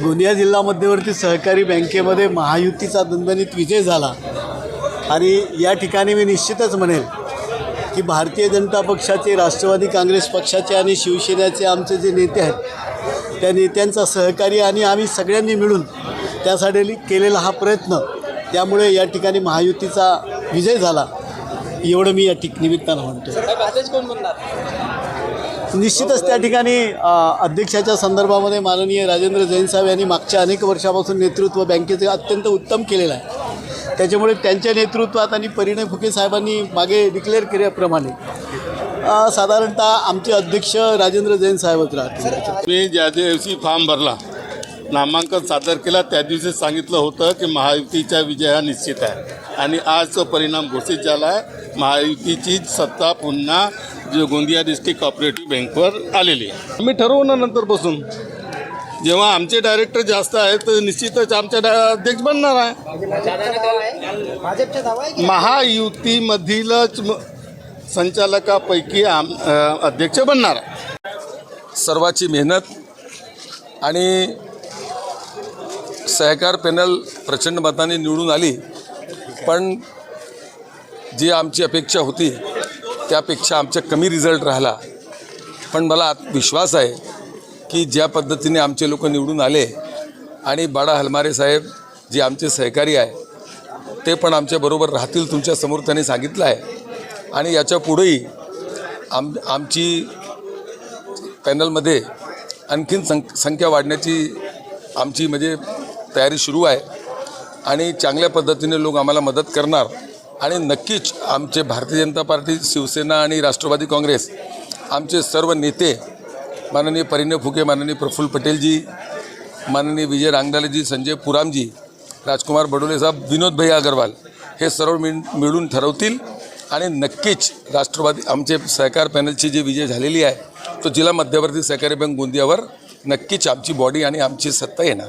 गोंदिया जिल्हा मध्यवर्ती सहकारी बँकेमध्ये महायुतीचा दणदणीत विजय झाला. आणि या ठिकाणी मी निश्चितच म्हणेल की भारतीय जनता पक्षाचे राष्ट्रवादी काँग्रेस पक्षाचे आणि शिवसेनेचे आमचे जे नेते आहेत त्या नेत्यांचा सहकारी आणि आम्ही सगळ्यांनी मिळून त्यासाठी केलेला हा प्रयत्न त्यामुळे या ठिकाणी महायुतीचा विजय झाला. एवढं मी या ठिक निमित्तानं म्हणतो निश्चितच त्या ठिकाणी अध्यक्षाच्या संदर्भामध्ये माननीय राजेंद्र जैन साहेब यांनी मागच्या अनेक वर्षापासून नेतृत्व बँकेचे अत्यंत उत्तम केलेलं आहे. त्याच्यामुळे त्यांच्या नेतृत्वात आणि परिणय फुके साहेबांनी मागे डिक्लेअर केल्याप्रमाणे साधारणतः आमचे अध्यक्ष राजेंद्र जैन साहेबच राहतील. मी ज्या दिवशी फॉर्म भरला नामांकन सादर केला त्या दिवशी सांगितलं होतं की महायुतीचा विजय हा निश्चित आहे. आणि आज तो परिणाम घोषित झाला आहे. महायुतीची सत्ता पुन्हा जो गोंदिया डिस्ट्रिक्ट कॉपरेटिव्ह बँकवर आलेली आहे. मी ठरवू ना नंतरपासून जेव्हा आमचे डायरेक्टर जास्त आहेत तर निश्चितच आमच्या डा अध्यक्ष बनणार आहे. महायुतीमधीलच संचालकापैकी आम अध्यक्ष बनणार आहे. सर्वाची मेहनत आणि सहकार पॅनल प्रचंड मताने निवडून आली. पण जी आमची अपेक्षा होती त्यापेक्षा आमचा कमी रिझल्ट राहिला. पण मला विश्वास आहे की ज्या पद्धतीने आमचे लोक निवडून आले आणि बाळा हलमारे साहेब जे आमचे सहकारी आहे ते पण आमच्याबरोबर राहतील तुमच्यासमोर त्यांनी सांगितलं आहे. आणि याच्या पुढेही आम आमची पॅनलमध्ये आणखीन सं संख्या वाढण्याची आमची म्हणजे तयारी सुरू आहे. आणि चांगल्या पद्धतीने लोक आम्हाला मदत करणार. आणि नक्कीच आमचे भारतीय जनता पार्टी शिवसेना आणि राष्ट्रवादी काँग्रेस आमचे सर्व नेते माननीय परिणय फुके माननीय प्रफुल्ल पटेलजी माननीय विजय रांगडालेजी संजय पुरामजी राजकुमार बडोले साहेब विनोद भैया अग्रवाल हे सर्व मिळ मिळून ठरवतील आणि नक्कीच राष्ट्रवादी आमचे सहकार पॅनलची जी विजय झालेली आहे तो जिल्हा मध्यवर्ती सहकारी बँक गोंदियावर नक्कीच आमची बॉडी आणि आमची सत्ता येणार.